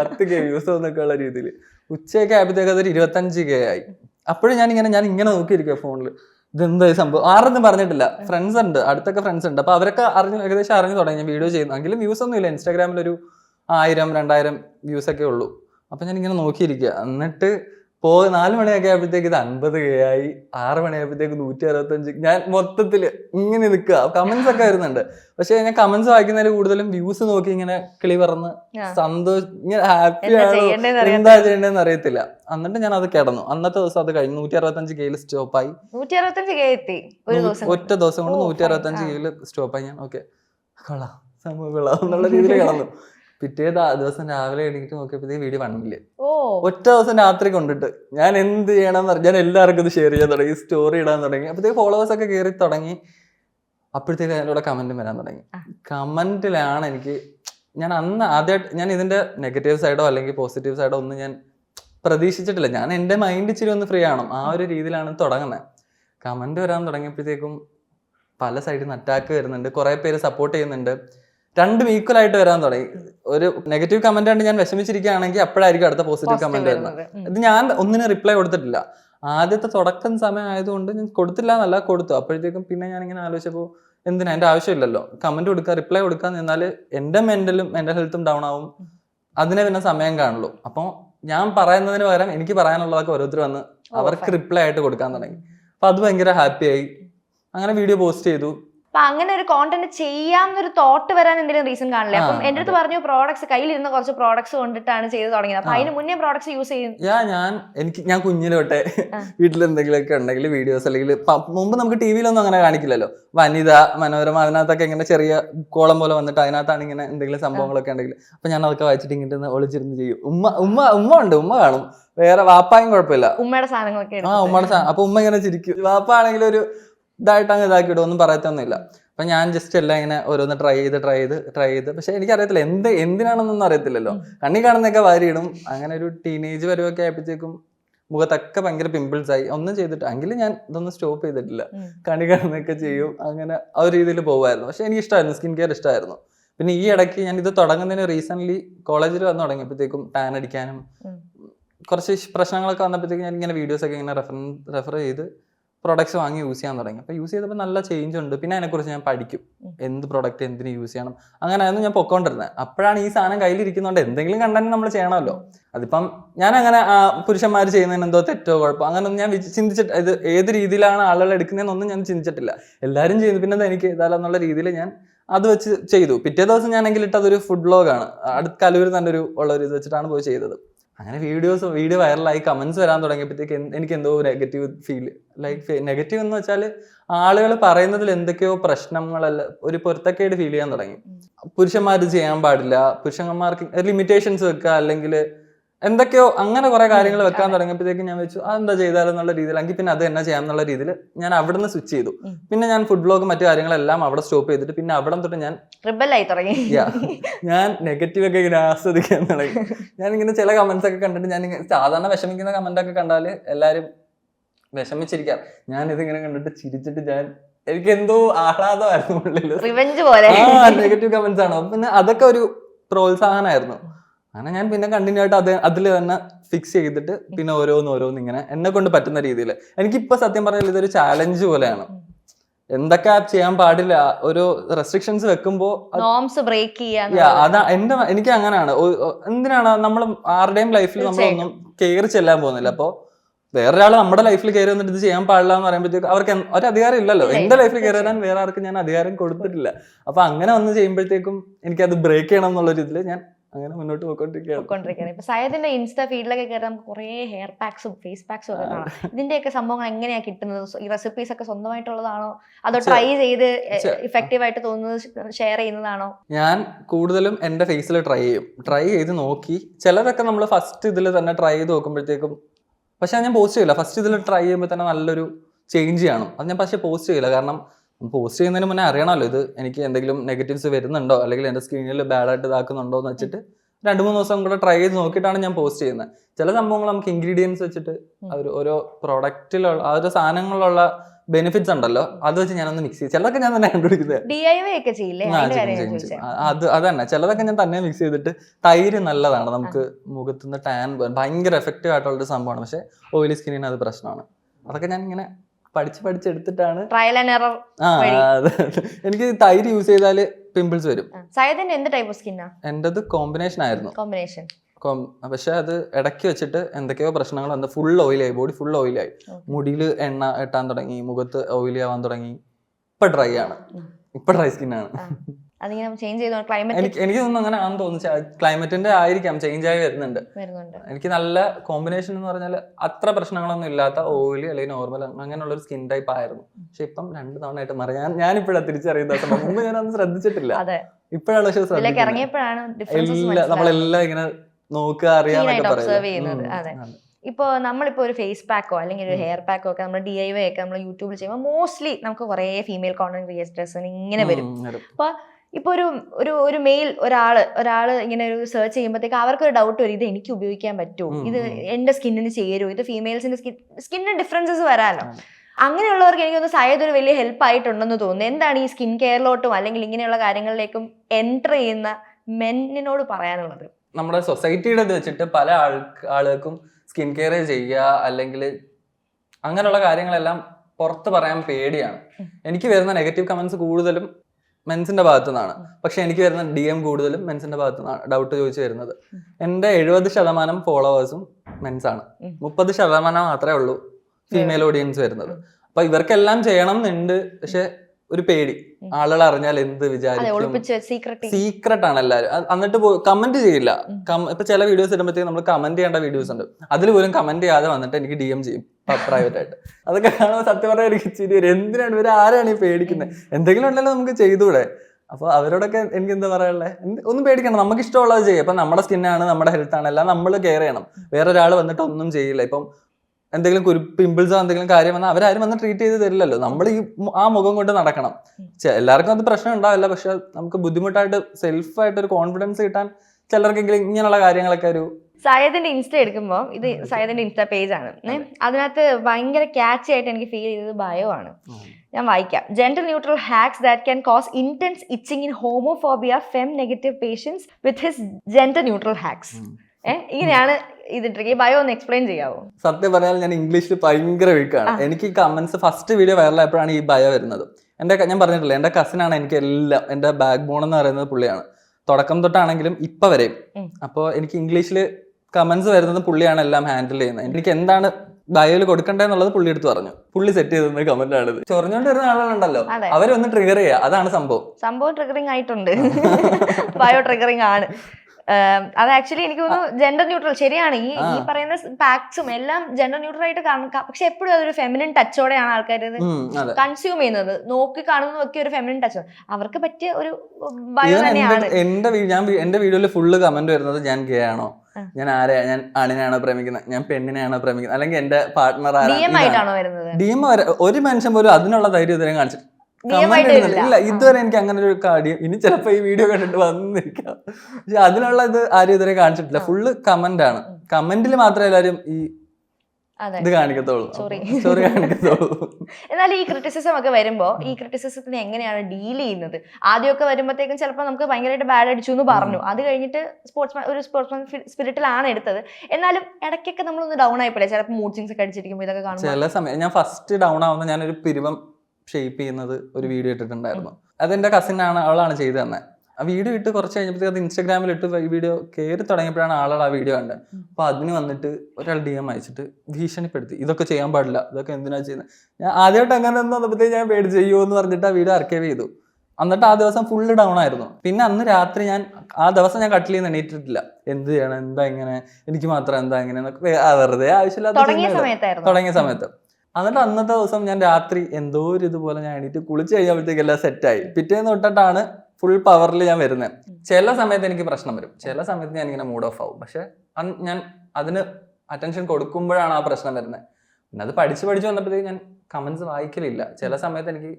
പത്ത് കെ വ്യൂസ് വന്നൊക്കെ ഉള്ള രീതിയിൽ ഉച്ചയൊക്കെ ആയപ്പോഴത്തേക്ക് അതൊരു ഇരുപത്തഞ്ച് കെ ആയി. അപ്പോഴും ഇങ്ങനെ ഞാൻ ഇങ്ങനെ നോക്കിയിരിക്കുക ഫോണിൽ ഇതെന്താ ഈ സംഭവം? ആരൊന്നും പറഞ്ഞിട്ടില്ല. ഫ്രണ്ട്സ് ഉണ്ട്. അടുത്തൊക്കെ ഫ്രണ്ട്സ് ഉണ്ട്. അപ്പോൾ അവരൊക്കെ അറിഞ്ഞു ഏകദേശം അറിഞ്ഞു തുടങ്ങി. ഞാൻ വീഡിയോ ചെയ്യുന്നു. എങ്കിലും വ്യൂസ് ഒന്നും ഇല്ല. ഇൻസ്റ്റാഗ്രാമിൽ ഒരു ആയിരം രണ്ടായിരം വ്യൂസ് ഒക്കെ ഉള്ളൂ. അപ്പൊ ഞാൻ ഇങ്ങനെ നോക്കിയിരിക്കുക എന്നിട്ട് പോയി നാല് മണിയൊക്കെ ആയപ്പോഴത്തേക്ക് ഇത് അൻപത് കെ ആയി. ആറ് മണിയായപ്പോഴത്തേക്ക് നൂറ്റി അറുപത്തഞ്ച് ഞാൻ മൊത്തത്തിൽ ഇങ്ങനെ നിൽക്കുക കമന്റ്സ് ഒക്കെ വരുന്നുണ്ട്. പക്ഷെ ഞാൻ കമന്റ്സ് വായിക്കുന്നതിൽ കൂടുതലും വ്യൂസ് നോക്കി ഇങ്ങനെ കിളി പറന്ന് സന്തോഷം ഇങ്ങനെ ഹാപ്പി ആണോ? എന്താ ചെയ്യേണ്ടതെന്ന് അറിയത്തില്ല. എന്നിട്ട് ഞാൻ അത് കിടന്നു. അന്നത്തെ ദിവസം അത് കഴിഞ്ഞു നൂറ്റി അറുപത്തഞ്ച് കെയിൽ സ്റ്റോപ്പായി ഒറ്റ ദിവസം കൊണ്ട് നൂറ്റി. അറുപത്തഞ്ച് കെയിൽ സ്റ്റോപ്പായി ഞാൻ. ഓക്കെ കൊള്ളാം. സംഭവം കൊള്ളാം. എന്നുള്ള രീതിയിൽ കിടന്നു. പിറ്റേ ദിവസം രാവിലെ എണീറ്റ് നോക്കിയപ്പോഴത്തേക്ക് വീഡിയോ ഓ. ഒറ്റ ദിവസം രാത്രി കൊണ്ടിട്ട്. ഞാൻ എന്ത് ചെയ്യണം എന്ന് ഞാൻ എല്ലാവർക്കും ഇത് ഷെയർ ചെയ്യാൻ തുടങ്ങി സ്റ്റോറി ഇടാൻ തുടങ്ങി. അപ്പോഴത്തേക്ക് ഫോളോവേഴ്സ് ഒക്കെ കയറി തുടങ്ങി. അപ്പോഴത്തേക്ക് അതിലൂടെ കമന്റും വരാൻ തുടങ്ങി. കമന്റിലാണ് എനിക്ക് ഞാൻ അന്ന് ആദ്യമായിട്ട് ഞാൻ ഇതിന്റെ നെഗറ്റീവ് സൈഡോ അല്ലെങ്കിൽ പോസിറ്റീവ് സൈഡോ ഒന്നും ഞാൻ പ്രതീക്ഷിച്ചിട്ടില്ല. ഞാൻ എന്റെ മൈൻഡ് ഇച്ചിരി ഒന്ന് ഫ്രീ ആവണം. ആ ഒരു രീതിയിലാണ് തുടങ്ങുന്നത് കമന്റ് വരാൻ തുടങ്ങിയപ്പോഴത്തേക്കും പല സൈഡിൽ നിന്ന് അറ്റാക്ക് വരുന്നുണ്ട്. കുറെ പേര് സപ്പോർട്ട് ചെയ്യുന്നുണ്ട്. രണ്ടും ഈക്വൽ ആയിട്ട് വരാൻ തുടങ്ങി. ഒരു നെഗറ്റീവ് കമന്റ് കണ്ട് ഞാൻ വിഷമിച്ചിരിക്കുകയാണെങ്കിൽ അപ്പോഴായിരിക്കും അടുത്ത പോസിറ്റീവ് കമന്റ് വരുന്നത്. ഇത് ഞാൻ ഒന്നിനും റിപ്ലൈ കൊടുത്തിട്ടില്ല. ആദ്യത്തെ തുടക്കം സമയം ആയതുകൊണ്ട് ഞാൻ കൊടുത്തില്ല എന്നല്ല കൊടുത്തു. അപ്പോഴത്തേക്കും പിന്നെ ഞാൻ ഇങ്ങനെ ആലോചിച്ചപ്പോൾ എന്തിനാ? എന്റെ ആവശ്യമില്ലല്ലോ. കമന്റ് കൊടുക്കുക റിപ്ലൈ കൊടുക്കാൻ എന്നാൽ എന്റെ മെന്റലും മെന്റൽ ഹെൽത്തും ഡൗൺ ആവും. അതിനെ പിന്നെ സമയം കാണുള്ളൂ. അപ്പോൾ ഞാൻ പറയുന്നതിന് പകരം എനിക്ക് പറയാനുള്ളതൊക്കെ ഓരോരുത്തർ വന്ന് അവർക്ക് റിപ്ലൈ ആയിട്ട് കൊടുക്കാൻ തുടങ്ങി. അപ്പൊ അത് ഭയങ്കര ഹാപ്പി ആയി. അങ്ങനെ വീഡിയോ പോസ്റ്റ് ചെയ്തു. അപ്പൊ അങ്ങനെ ഒരു കോണ്ടന്റ് ചെയ്യാമെന്നൊരു തോട്ട് വരാൻ എന്തെങ്കിലും റീസൺ കാണില്ലേ? അപ്പം എന്റെ അടുത്ത് പറഞ്ഞു പ്രോഡക്ട്സ് കയ്യിലിരുന്ന കുറച്ച് പ്രോഡക്ട്സ് കൊണ്ടിട്ടാണ് ചെയ്ത് തുടങ്ങിയത്. അപ്പൊ. അതിന് മുന്നേ പ്രോഡക്ട്സ് യൂസ് ചെയ്യും. യാ ഞാൻ എനിക്ക് ഞാൻ കുഞ്ഞിലെ തൊട്ടേ എന്തെങ്കിലും വീട്ടിൽ എന്തെങ്കിലുമൊക്കെ ഉണ്ടെങ്കിൽ വീഡിയോസ് അല്ലെങ്കിൽ മുമ്പ് നമുക്ക് ടി വിയിലൊന്നും അങ്ങനെ കാണിക്കില്ലല്ലോ. വനിത മനോരമ അതിനകത്തൊക്കെ ഇങ്ങനെ ചെറിയ കോളം പോലെ വന്നിട്ട് അതിനകത്താണ് ഇങ്ങനെ എന്തെങ്കിലും സംഭവങ്ങളൊക്കെ ഉണ്ടെങ്കിൽ അപ്പൊ ഞാൻ അതൊക്കെ വായിച്ചിട്ട് ഇങ്ങനെ ഒളിച്ചിരുന്ന് ചെയ്യും. ഉമ്മ ഉമ്മ ഉമ്മ ഉണ്ട് ഉമ്മ കാണും. വേറെ വാപ്പായും കുഴപ്പമില്ല. ഉമ്മയുടെ സാധനങ്ങളൊക്കെ ആ ഉമ്മയുടെ സാധനം അപ്പൊ ഉമ്മ ഇങ്ങനെ ചിരിക്കും. വാപ്പ ആണെങ്കിൽ ഒരു ഇതായിട്ട് അങ്ങ് ഇതാക്കി ഇടും ഒന്നും പറയത്തൊന്നുമില്ല. അപ്പൊ ഞാൻ ജസ്റ്റ് എല്ലാം ഇങ്ങനെ ഓരോന്ന് ട്രൈ ചെയ്ത് ട്രൈ ചെയ്ത് ട്രൈ ചെയ്ത്. പക്ഷെ എനിക്കറിയത്തില്ല എന്ത് എന്തിനാണെന്നൊന്നും അറിയത്തില്ലല്ലോ. കണ്ണി കാണുന്നൊക്കെ വാരിയിടും. അങ്ങനെ ഒരു ടീനേജ് വരവൊക്കെ ആയപ്പോഴത്തേക്കും മുഖത്തൊക്കെ ഭയങ്കര പിമ്പിൾസ് ആയി. ഒന്നും ചെയ്തിട്ട് എങ്കിലും ഞാൻ ഇതൊന്നും സ്റ്റോപ്പ് ചെയ്തിട്ടില്ല. കണി കാണുന്നൊക്കെ ചെയ്യും. അങ്ങനെ ആ ഒരു രീതിയിൽ പോകുമായിരുന്നു പക്ഷെ എനിക്ക് ഇഷ്ടമായിരുന്നു സ്കിൻ കെയർ ഇഷ്ടമായിരുന്നു. പിന്നെ ഈ ഇടയ്ക്ക് ഞാൻ ഇത് തുടങ്ങുന്നതിന് റീസെന്റ് കോളേജിൽ വന്ന് തുടങ്ങിയപ്പോഴത്തേക്കും ടാൻ അടിക്കാനും കുറച്ച് പ്രശ്നങ്ങളൊക്കെ വന്നപ്പോഴത്തേക്കും ഞാൻ ഇങ്ങനെ വീഡിയോസ് ഒക്കെ ഇങ്ങനെ റെഫർ റെഫർ ചെയ്ത് പ്രൊഡക്ട്സ് വാങ്ങി യൂസ് ചെയ്യാൻ തുടങ്ങി. അപ്പോൾ യൂസ് ചെയ്തപ്പോൾ നല്ല ചേഞ്ച് ഉണ്ട്. പിന്നെ അതിനെക്കുറിച്ച് ഞാൻ പഠിക്കും. എന്ത് പ്രൊഡക്റ്റ് എന്തിനു യൂസ് ചെയ്യണം. അങ്ങനെയായിരുന്നു ഞാൻ പൊക്കോണ്ടിരുന്നത് അപ്പോഴാണ് ഈ സാധനം കയ്യിലിരിക്കുന്നതുകൊണ്ട് എന്തെങ്കിലും കണ്ടന്റ് നമ്മൾ ചെയ്യണമല്ലോ. അതിപ്പം ഞാൻ അങ്ങനെ പുരുഷന്മാർ ചെയ്യുന്നതിന് എന്തോ തെറ്റോ കുഴപ്പമോ അങ്ങനെയൊന്നും ഞാൻ ചിന്തിച്ചിട്ട് ഇത് ഏത് രീതിയിലാണ് ആളുകൾ എടുക്കുന്നതെന്നൊന്നും ഞാൻ ചിന്തിച്ചിട്ടില്ല. എല്ലാവരും ചെയ്യുന്നു. പിന്നെ അത് എനിക്ക് ചെയ്താലെന്നുള്ള രീതിയിൽ ഞാൻ അത് വെച്ച് ചെയ്തു. പിറ്റേ ദിവസം ഞാനെങ്കിൽ ഇട്ടതൊരു ഫുഡ് ബ്ലോഗാണ് അടുത്ത കലൂർ തന്നെ ഒരു ഉള്ള ഒരു ഇത് വെച്ചിട്ടാണ് പോയി ചെയ്തത്. അങ്ങനെ വീഡിയോസ് വീഡിയോ വൈറലായി കമന്റ്സ് വരാൻ തുടങ്ങിയപ്പോഴത്തേക്ക് എനിക്ക് എന്തോ നെഗറ്റീവ് ഫീൽ ലൈക്ക് നെഗറ്റീവ് എന്ന് വെച്ചാൽ ആളുകൾ പറയുന്നതിൽ എന്തൊക്കെയോ പ്രശ്നങ്ങളല്ല ഒരു പൊരുത്തക്കേട് ഫീൽ ചെയ്യാൻ തുടങ്ങി. പുരുഷന്മാർ ചെയ്യാൻ പാടില്ല പുരുഷന്മാർക്ക് ലിമിറ്റേഷൻസ് വെക്കുക അല്ലെങ്കിൽ എന്തൊക്കെയോ അങ്ങനെ കുറെ കാര്യങ്ങൾ വെക്കാൻ. തുടങ്ങിയപ്പോഴത്തേക്ക് ഞാൻ വെച്ചു അതെന്താ ചെയ്താലെന്നുള്ള രീതിയിൽ എങ്കിൽ പിന്നെ അത് തന്നെ ചെയ്യാം എന്നുള്ള രീതിയിൽ ഞാൻ അവിടെ നിന്ന് സ്വിച്ച് ചെയ്തു പിന്നെ ഞാൻ ഫുഡ് ബ്ലോഗ് മറ്റു കാര്യങ്ങളെല്ലാം അവിടെ സ്റ്റോപ്പ് ചെയ്തിട്ട് പിന്നെ അവിടെ തൊട്ട് ഞാൻ ആയി തുടങ്ങി. ഞാൻ നെഗറ്റീവ് ഒക്കെ ഇങ്ങനെ ആസ്വദിക്കാൻ തുടങ്ങി. ഞാൻ ഇങ്ങനെ ചില കമന്റ്സ് ഒക്കെ കണ്ടിട്ട് ഞാൻ സാധാരണ വിഷമിക്കുന്ന കമന്റ് ഒക്കെ കണ്ടാൽ എല്ലാരും വിഷമിച്ചിരിക്കാം. ഞാൻ ഇതിങ്ങനെ കണ്ടിട്ട് ചിരിച്ചിട്ട് ഞാൻ എനിക്ക് എന്തോ ആഹ്ലാദമായിരുന്നു ഉള്ളിൽ നെഗറ്റീവ് കമന്റ്സ് ആണോ. പിന്നെ അതൊക്കെ ഒരു പ്രോത്സാഹനമായിരുന്നു. അങ്ങനെ ഞാൻ പിന്നെ കണ്ടിന്യൂ ആയിട്ട് അത് അതിൽ തന്നെ ഫിക്സ് ചെയ്തിട്ട് പിന്നെ ഓരോന്ന് ഓരോന്ന് ഇങ്ങനെ എന്നെ കൊണ്ട് പറ്റുന്ന രീതിയിൽ. എനിക്ക് എനിക്കിപ്പോ സത്യം പറഞ്ഞാൽ ഇതൊരു ചാലഞ്ച് പോലെയാണ്. എന്തൊക്കെ ചെയ്യാൻ പാടില്ല ഒരു റെസ്ട്രിക്ഷൻസ് വെക്കുമ്പോ നോംസ് ബ്രേക്ക് അതാ എന്റെ എനിക്ക് അങ്ങനെയാണ്. എന്തിനാണ് നമ്മൾ ആരുടെയും ലൈഫിൽ നമ്മളൊന്നും കയറി ചെല്ലാൻ പോകുന്നില്ല. അപ്പോ വേറൊരാൾ നമ്മുടെ ലൈഫിൽ കയറി വന്നിട്ട് ഇത് ചെയ്യാൻ പാടില്ല എന്ന് പറയുമ്പോഴത്തേക്ക് അവർക്ക് ഒരു അധികാരം ഇല്ലല്ലോ. എന്റെ ലൈഫിൽ കയറി വരാൻ വേറെ ആർക്കും ഞാൻ അധികാരം കൊടുത്തിട്ടില്ല. അപ്പൊ അങ്ങനെ വന്ന് ചെയ്യുമ്പോഴത്തേക്കും എനിക്ക് അത് ബ്രേക്ക് ചെയ്യണം എന്നുള്ള രീതിയിൽ ഞാൻ അങ്ങനെ മുന്നോട്ട് പോയിക്കൊണ്ടിരിക്കുകയാണ്. ഇപ്പൊ സയദിന്റെ ഇൻസ്റ്റാ ഫീഡിലൊക്കെ കയറി നമുക്ക് കുറെ ഹെയർ പാക്സും ഫേസ് പാക്സും ഒക്കെ കാണാം. ഇതിന്റെയൊക്കെ സംഭവങ്ങൾ എങ്ങനെയാ കിട്ടുന്നത്? ഈ റെസിപ്പീസ് ഒക്കെ സ്വന്തമായിട്ടുള്ളതാണോ? അതോ ട്രൈ ചെയ്ത് ഇഫക്റ്റീവ് ആയിട്ട് തോന്നുന്നത് ഷെയർ ചെയ്യുന്നതാണോ? ഞാൻ കൂടുതലും എന്റെ ഫേസിൽ ട്രൈ ചെയ്യും. ട്രൈ ചെയ്ത് നോക്കി. ചിലരൊക്കെ നമ്മൾ ഫസ്റ്റ് ഇതിൽ തന്നെ ട്രൈ ചെയ്ത് നോക്കുമ്പോഴത്തേക്കും പക്ഷെ ഞാൻ പോസ്റ്റ് ചെയ്യില്ല. ഫസ്റ്റ് ഇതിൽ ട്രൈ ചെയ്യുമ്പോൾ തന്നെ നല്ലൊരു ചേഞ്ച് ചെയ്യണം അത് ഞാൻ പക്ഷേ പോസ്റ്റ് ചെയ്യില്ല. കാരണം പോസ്റ്റ് ചെയ്യുന്നതിന് മുന്നേ അറിയണമല്ലോ ഇത് എനിക്ക് എന്തെങ്കിലും നെഗറ്റീവ്സ് വരുന്നുണ്ടോ? അല്ലെങ്കിൽ എന്റെ സ്ക്രീനിൽ ബാഡായിട്ട് ഇതാക്കുന്നുണ്ടോ എന്ന് വെച്ചിട്ട് രണ്ട് മൂന്ന് ദിവസം കൂടെ ട്രൈ ചെയ്ത് നോക്കിയിട്ടാണ് ഞാൻ പോസ്റ്റ് ചെയ്യുന്നത്. ചില സംഭവങ്ങൾ നമുക്ക് ഇൻഗ്രീഡിയൻസ് വെച്ചിട്ട് അവർ ഓരോ പ്രോഡക്റ്റിലുള്ള ആ ഒരു സാധനങ്ങളിലുള്ള ബെനിഫിറ്റ്സ് ഉണ്ടല്ലോ അത് വെച്ച് ഞാനൊന്ന് മിക്സ് ചെയ്യും ചിലതൊക്കെ ഞാൻ തന്നെ കണ്ടുപിടിക്കുന്നത് അത് അതന്നെ. ചിലതൊക്കെ ഞാൻ തന്നെ മിക്സ് ചെയ്തിട്ട് തൈര് നല്ലതാണ്. നമുക്ക് മുഖത്തുനിന്ന് ടാൻ ഭയങ്കര എഫക്റ്റീവ് ആയിട്ടുള്ള ഒരു സംഭവമാണ്. പക്ഷെ ഓയിലി സ്കിന്നിന് അത് പ്രശ്നമാണ്. അതൊക്കെ ഞാൻ ഇങ്ങനെ പഠിച്ച് പഠിച്ചെടുത്തിട്ടാണ് ട്രയൽ ആൻഡ് എറർ ആ. അതെ. എനിക്ക് തൈര് യൂസ് ചെയ്താൽ പിമ്പിൾസ് വരും. സയദിന്റെ എന്ത് ടൈപ്പ് ഓഫ് സ്കിന്നാ എന്റെത് കോമ്പിനേഷൻ ആയിരുന്നു. കോമ്പിനേഷൻ പക്ഷെ അത് ഇടയ്ക്ക് വെച്ചിട്ട് എന്തൊക്കെയോ പ്രശ്നങ്ങൾ വന്ന്. ഫുൾ ഓയിലായി ബോഡി ഫുൾ ഓയിലായി മുടിയിൽ എണ്ണ എട്ടാൻ തുടങ്ങി മുഖത്ത് ഓയിലി ആവാൻ തുടങ്ങി. ഇപ്പൊ ഡ്രൈ ആണ്. ഇപ്പൊ ഡ്രൈ സ്കിൻ ആണ്. അതിങ്ങനെ ചേഞ്ച് ചെയ്തോ? ക്ലൈമറ്റ് എനിക്ക് എനിക്ക് തോന്നുന്നു അങ്ങനെ ആണെന്ന് തോന്നുന്നു. ക്ലൈമറ്റിന്റെ ആയിരിക്കാം ചേഞ്ച് ആയി വരുന്നുണ്ട്. വരുന്നുണ്ട്. എനിക്ക് നല്ല കോമ്പിനേഷൻ എന്ന് പറഞ്ഞാൽ അത്ര പ്രശ്നങ്ങളൊന്നും ഇല്ലാത്ത ഓയിലി അല്ലെങ്കിൽ നോർമൽ അങ്ങനെയുള്ള ഒരു സ്കിൻ ടൈപ്പ് ആയിരുന്നു. പക്ഷെ ഇപ്പം രണ്ട് തവണയായിട്ട് മാറി. ഞാൻ ഞാനിപ്പോഴാണ് തിരിച്ചറിയുന്നത് മുമ്പ് ഞാനൊന്നും ശ്രദ്ധിച്ചിട്ടില്ല. ഇപ്പോഴാണ് പക്ഷെ ശ്രദ്ധിക്കുന്നത്. നമ്മളെല്ലാം ഇങ്ങനെ നോക്കുക അറിയാന്നൊക്കെ പറയുന്നത്. ഇപ്പോൾ നമ്മളിപ്പോൾ ഒരു ഫേസ് പാക്കോ അല്ലെങ്കിൽ ഒരു ഹെയർ പാക്കോ ഒക്കെ നമ്മൾ ഡി ഐ വൈ ഒക്കെ നമ്മൾ യൂട്യൂബിൽ ചെയ്യുമ്പോൾ മോസ്റ്റ്ലി നമുക്ക് കുറേ ഫീമെയിൽ കോണ്ടന്റ് ക്രിയേറ്റേഴ്സിന് ഇങ്ങനെ വരും. ഇപ്പൊ ഒരു ഒരു ഒരു മെയിൽ ഒരാൾ ഒരാൾ ഇങ്ങനെ ഒരു സെർച്ച് ചെയ്യുമ്പോഴത്തേക്ക് അവർക്ക് ഒരു ഡൗട്ട് വരും ഇത് എനിക്ക് ഉപയോഗിക്കാൻ പറ്റുമോ ഇത് എന്റെ എന്റെ സ്കിന്നിന് ചേരുമോ ഇത് ഫീമെയിൽസിന്റെ സ്കിൻ സ്കിന്നിന് ഡിഫറൻസസ് വരാലോ. അങ്ങനെയുള്ളവർക്ക് എനിക്കൊന്ന് സായത് ഒരു വലിയ ഹെൽപ്പ് ആയിട്ടുണ്ടെന്ന് തോന്നുന്നു. എന്താണ് ഈ സ്കിൻ കെയറിലോട്ടും അല്ലെങ്കിൽ ഇങ്ങനെയുള്ള കാര്യങ്ങളിലേക്കും എന്റർ ചെയ്യുന്ന മെന്നിനോട് പറയാനുള്ളത്? നമ്മുടെ സൊസൈറ്റിയുടെ ഇത് വെച്ചിട്ട് പല ആളുകൾക്കും സ്കിൻ കെയർ ചെയ്യുക അല്ലെങ്കിൽ അങ്ങനെയുള്ള കാര്യങ്ങളെല്ലാം പുറത്ത് പറയാൻ പേടിയാണ്. എനിക്ക് വരുന്ന നെഗറ്റീവ് കമന്റ്സ് കൂടുതലും മെൻസിന്റെ ഭാഗത്തു നിന്നാണ് പക്ഷെ എനിക്ക് വരുന്ന ഡി എം കൂടുതലും മെൻസിന്റെ ഭാഗത്തു നിന്നാണ് ഡൗട്ട് ചോദിച്ചു വരുന്നത്. എന്റെ എഴുപത് ശതമാനം ഫോളോവേഴ്സും മെൻസ് ആണ്. മുപ്പത് ശതമാനം മാത്രമേ ഉള്ളൂ ഫീമെയിൽ ഓഡിയൻസ് വരുന്നത്. അപ്പൊ ഇവർക്കെല്ലാം ചെയ്യണം എന്നുണ്ട് പക്ഷെ ഒരു പേടി. ആളുകൾ അറിഞ്ഞാൽ എന്ത് വിചാരിക്കും സീക്രട്ട് ആണ് എല്ലാവരും എന്നിട്ട് കമന്റ് ചെയ്യില്ല. ഇപ്പൊ ചില വീഡിയോസ് ഇടുമ്പോഴത്തേക്ക് നമ്മൾ കമന്റ് ചെയ്യേണ്ട വീഡിയോസ് ഉണ്ട് അതിൽ പോലും കമന്റ് ചെയ്യാതെ വന്നിട്ട് എനിക്ക് ഡി എം ചെയ്യും പ്രൈവറ്റ് ആയിട്ട് അതൊക്കെ കാണുമ്പോൾ സത്യം പറഞ്ഞാൽ എനിക്ക് ചിരി വരും എന്തിനാണ് ഇവർ ആരാണ് ഈ പേടിക്കുന്നത്? എന്തെങ്കിലും ഉണ്ടല്ലോ നമുക്ക് ചെയ്തുകൂടെ? അപ്പൊ അവരോടൊക്കെ എനിക്ക് എന്താ പറയാനുള്ളത് ഒന്നും പേടിക്കണം നമുക്ക് ഇഷ്ടമുള്ളത് ചെയ്യുക ഇപ്പൊ നമ്മുടെ സ്കിന്നാണ് നമ്മുടെ ഹെൽത്ത് ആണ്. എല്ലാം നമ്മൾ കെയർ ചെയ്യണം. വേറെ ഒരാൾ വന്നിട്ട് ഒന്നും ചെയ്യില്ല. ഇപ്പം എന്തെങ്കിലും കുരു പിമ്പിൾസോ എന്തെങ്കിലും കാര്യം വന്നാൽ അവരാരും വന്ന് ട്രീറ്റ് ചെയ്ത് തരില്ലല്ലോ. നമ്മൾ ഈ ആ മുഖം കൊണ്ട് നടക്കണം. എല്ലാവർക്കും അത് പ്രശ്നം ഉണ്ടാവില്ല. പക്ഷെ നമുക്ക് ബുദ്ധിമുട്ടായിട്ട് സെൽഫായിട്ട് ഒരു കോൺഫിഡൻസ് കിട്ടാൻ ചിലർക്കെങ്കിലും ഇങ്ങനെയുള്ള കാര്യങ്ങളൊക്കെ ഒരു സയദിന്റെ ഇൻസ്റ്റ എടുക്കുമ്പോൾ ഇത് സയദിന്റെ ഇൻസ്റ്റ പേജ് ആണ് അതിനകത്ത് ഭയങ്കര ക്യാച്ച് ആയിട്ട് എനിക്ക് ഫീൽ ചെയ്തത് ബയോ ആണ്. ഞാൻ വായിക്കാം. Gender neutral hacks that can cause intense itching in homophobia fem negative patience with his gender neutral hacks ഏഹ് ഇങ്ങനെയാണ് ഇതിട്ടിരിക്കുക ബയോ ഒന്ന് എക്സ്പ്ലെയിൻ ചെയ്യാവോ? സത്യം പറഞ്ഞാൽ ഞാൻ ഇംഗ്ലീഷിൽ ഭയങ്കര വീക്കാണ് എനിക്ക് കമന്റ്സ് ഫസ്റ്റ് വീഡിയോ വൈറലായപ്പോഴാണ് ഈ ഭയം വരുന്നത്. എന്റെ ഞാൻ പറഞ്ഞിട്ടില്ല എന്റെ കസിനാണ് എനിക്ക് എല്ലാം എന്റെ ബാക്ക് ബോൺ എന്ന് പറയുന്നത് പുള്ളിയാണ്. തുടക്കം തൊട്ടാണെങ്കിലും ഇപ്പൊ വരെയും. അപ്പോൾ എനിക്ക് ഇംഗ്ലീഷിൽ കമന്റ്സ് വരുന്നത് പുള്ളിയാണ് എല്ലാം ഹാൻഡിൽ ചെയ്യുന്നത്. എനിക്ക് എന്താണ് ബയോയിൽ കൊടുക്കണ്ടെന്നുള്ളത് പുള്ളി എടുത്ത് പറഞ്ഞു. പുള്ളി സെറ്റ് ചെയ്തിരുന്ന കമന്റ് ആണിത്. ചൊറിഞ്ഞോണ്ട് വരുന്ന ആളുകളുണ്ടല്ലോ. അവരൊന്ന് ട്രിഗർ ചെയ്യുക. അതാണ് സംഭവം. സംഭവം ട്രിഗറിങ് ആയിട്ടുണ്ട്. ബയോ ട്രിഗറിങ് ആണ്. അത് ആക്ച്വലി എനിക്ക് തോന്നുന്നു ജെൻഡർ ന്യൂട്രൽ ശരിയാണ്. ഈ ഈ പറയുന്ന പാക്സും എല്ലാം ജെൻഡർ ന്യൂട്രൽ ആയിട്ട് കാണും പക്ഷെ എപ്പോഴും അതൊരു ഫെമിനിൻ ടച്ചോടെയാണ് ആൾക്കാർ കൺസ്യൂം ചെയ്യുന്നത്. നോക്കി കാണുന്നതൊക്കെ ഒരു ഫെമിനിൻ ടച്ച് അവർക്ക് പറ്റിയ ഒരു ബയോ ഇവൻ തന്നെയാണ്. എന്റെ ഞാൻ എന്റെ വീഡിയോയിൽ ഫുള്ള് കമന്റ് വരുന്നത് ഞാൻ ഗേ ആണോ. ഞാൻ ആരെയാ ഞാൻ ആണിനെയാണോ പ്രേമിക്കുന്നത്? ഞാൻ പെണ്ണിനെയാണോ പ്രേമിക്കുന്നത്? അല്ലെങ്കിൽ എന്റെ പാർട്ട്ണർ ഡി വരെ ഡി എം ഒരു മനുഷ്യൻ പോലും അതിനുള്ള ധൈര്യം ഇതുവരെ കാണിച്ചു ഇല്ല ഇതുവരെ എനിക്ക് അങ്ങനെ ഒരു കാര്യം ഇനി ചിലപ്പോ ഈ വീഡിയോ കണ്ടിട്ട് വന്നിരിക്കാം. പക്ഷെ അതിനുള്ള ഇത് ആരും ഇതുവരെ കാണിച്ചിട്ടില്ല. ഫുള്ള് കമന്റ് ആണ്. കമന്റിൽ മാത്രമേ എല്ലാരും ഈ ഇത് കാണിക്കത്തുള്ളൂ. സോറി കാണിക്കത്തുള്ളൂ എന്നാൽ ഈ ക്രിറ്റിസിസം ഒക്കെ വരുമ്പോ ഈ ക്രിറ്റിസിസത്തിനെ എങ്ങനെയാണ് ഡീൽ ചെയ്യുന്നത്? ആദ്യമൊക്കെ വരുമ്പോഴത്തേക്കും ചിലപ്പോൾ നമുക്ക് ഭയങ്കരമായിട്ട് ബാഡ് അടിച്ചു എന്ന് പറഞ്ഞു. അത് കഴിഞ്ഞിട്ട് സ്പോർട്സ്മാൻ ഒരു സ്പോർട്സ്മാൻ സ്പിരിറ്റിലാണ് എടുത്തത്. എന്നാലും ഇടയ്ക്കൊക്കെ നമ്മളൊന്ന് ഡൗൺ ആയിപ്പോലെ ചിലപ്പോൾ മൂഡ് സിങ്സ് ഒക്കെ അടിച്ചിരിക്കുമ്പോൾ ഇതൊക്കെ കാണും ചില സമയം ഞാൻ ഫസ്റ്റ് ഡൗൺ ആവുന്ന ഞാനൊരു പിരിവം ഷേപ്പ് ചെയ്യുന്നത് ഒരു വീഡിയോ ഇട്ടിട്ടുണ്ടായിരുന്നു. അതെന്റെ കസിൻ ആണ് അവളാണ് ചെയ്തു തന്നെ ആ വീഡിയോ ഇട്ട് കുറച്ച് കഴിഞ്ഞപ്പോഴത്തേക്ക് അത് ഇൻസ്റ്റാഗ്രാമിൽ ഇട്ട് ഈ വീഡിയോ കയറി തുടങ്ങിയപ്പോഴാണ് ആളുകൾ ആ വീഡിയോ കണ്ടത്. അപ്പൊ അതിന് വന്നിട്ട് ഒരാൾ ഡി എം അയച്ചിട്ട് ഭീഷണിപ്പെടുത്തി. ഇതൊക്കെ ചെയ്യാൻ പാടില്ല. ഇതൊക്കെ എന്തിനാ ചെയ്യുന്നത് ഞാൻ ആദ്യമായിട്ട് അങ്ങനെ ഒന്ന് വന്നപ്പോഴത്തേക്ക് ഞാൻ പേടി ചെയ്യുമോ എന്ന് പറഞ്ഞിട്ട് ആ വീഡിയോ അർക്കൈവ് ചെയ്തു. എന്നിട്ട് ആ ദിവസം ഫുള്ള് ഡൗൺ ആയിരുന്നു. പിന്നെ അന്ന് രാത്രി ഞാൻ ആ ദിവസം ഞാൻ കട്ടിൽ നിന്ന് എണീറ്റിട്ടില്ല. എന്ത് ചെയ്യണം? എന്താ ഇങ്ങനെ? എനിക്ക് മാത്രം എന്താ ഇങ്ങനെ എന്നൊക്കെ വെറുതെ ആവശ്യമില്ലാത്ത തുടങ്ങിയ സമയത്ത്. എന്നിട്ട് അന്നത്തെ ദിവസം ഞാൻ രാത്രി എന്തോ ഒരു ഇതുപോലെ ഞാൻ എണീറ്റ് കുളിച്ച് കഴിയുമ്പോഴത്തേക്ക് എല്ലാം സെറ്റായി പിറ്റേന്ന് തൊട്ടിട്ടാണ് ഫുൾ പവറിൽ ഞാൻ വരുന്നത് ചില സമയത്ത് എനിക്ക് പ്രശ്നം വരും. ചില സമയത്ത് ഞാൻ ഇങ്ങനെ മൂഡ് ഓഫ് ആവും. പക്ഷെ ഞാൻ അതിന് അറ്റൻഷൻ കൊടുക്കുമ്പോഴാണ് ആ പ്രശ്നം വരുന്നത് പിന്നെ അത് പഠിച്ച് പഠിച്ച് വന്നപ്പോഴത്തേക്ക് ഞാൻ കമന്റ്സ് വായിക്കലില്ല. ചില സമയത്ത് എനിക്ക്